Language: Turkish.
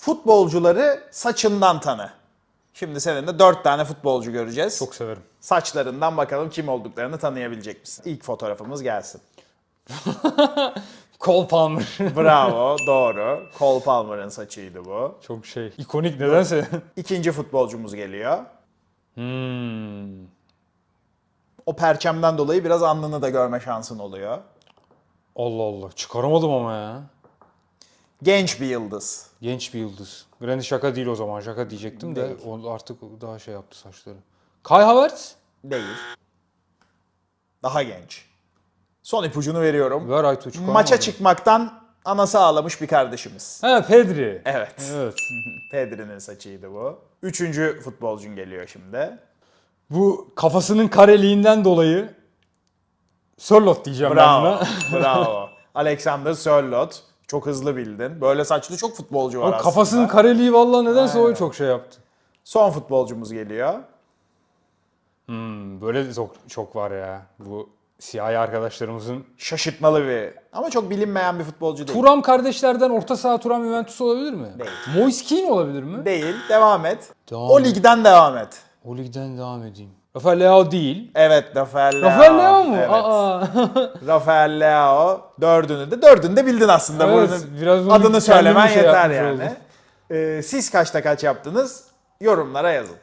Futbolcuları saçından tanı. Şimdi seninle dört tane futbolcu göreceğiz. Çok severim. Saçlarından bakalım kim olduklarını tanıyabilecek misin? İlk fotoğrafımız gelsin. Cole Palmer. Bravo, doğru. Cole Palmer'ın saçıydı bu. Çok şey. ikonik nedense. İkinci futbolcumuz geliyor. hmm. O perçemden dolayı biraz alnını da görme şansın oluyor. Allah Allah. Çıkaramadım ama ya. Genç bir yıldız. Genç bir yıldız. Granny şaka değil o zaman. Şaka diyecektim de Değil. o artık daha şey yaptı saçları. Kai Havertz. Değil. Daha genç. Son ipucunu veriyorum. Ver çıkaramadım. Maça çıkmaktan anası ağlamış bir kardeşimiz. He Pedri. Evet. Evet. Pedri'nin saçıydı bu. Üçüncü futbolcun geliyor şimdi. Bu kafasının kareliğinden dolayı Sörlot diyeceğim ben Bravo. buna. Bravo. Alexander Sörloth. Çok hızlı bildin. Böyle saçlı çok futbolcu var O aslında. kafasının kareliği vallahi nedense o Aynen. çok şey yaptı. Son futbolcumuz geliyor. Hmm, böyle çok, çok var ya. Bu siyahi arkadaşlarımızın. Şaşırtmalı bir ama çok bilinmeyen bir futbolcu değil. Turam kardeşlerden orta saha Turam Juventus olabilir mi? Değil. Moise Keane olabilir mi? Değil. Devam et. Devam o et. ligden devam et. O ligden devam edeyim. Rafael Leao değil. Evet Rafael Leao. Rafael Leao mu? Evet. Aa. Rafael Leao. Dördünü de dördünü de bildin aslında. Evet, Bunun biraz adını söylemen şey yeter yani. Ee, siz kaçta kaç yaptınız? Yorumlara yazın.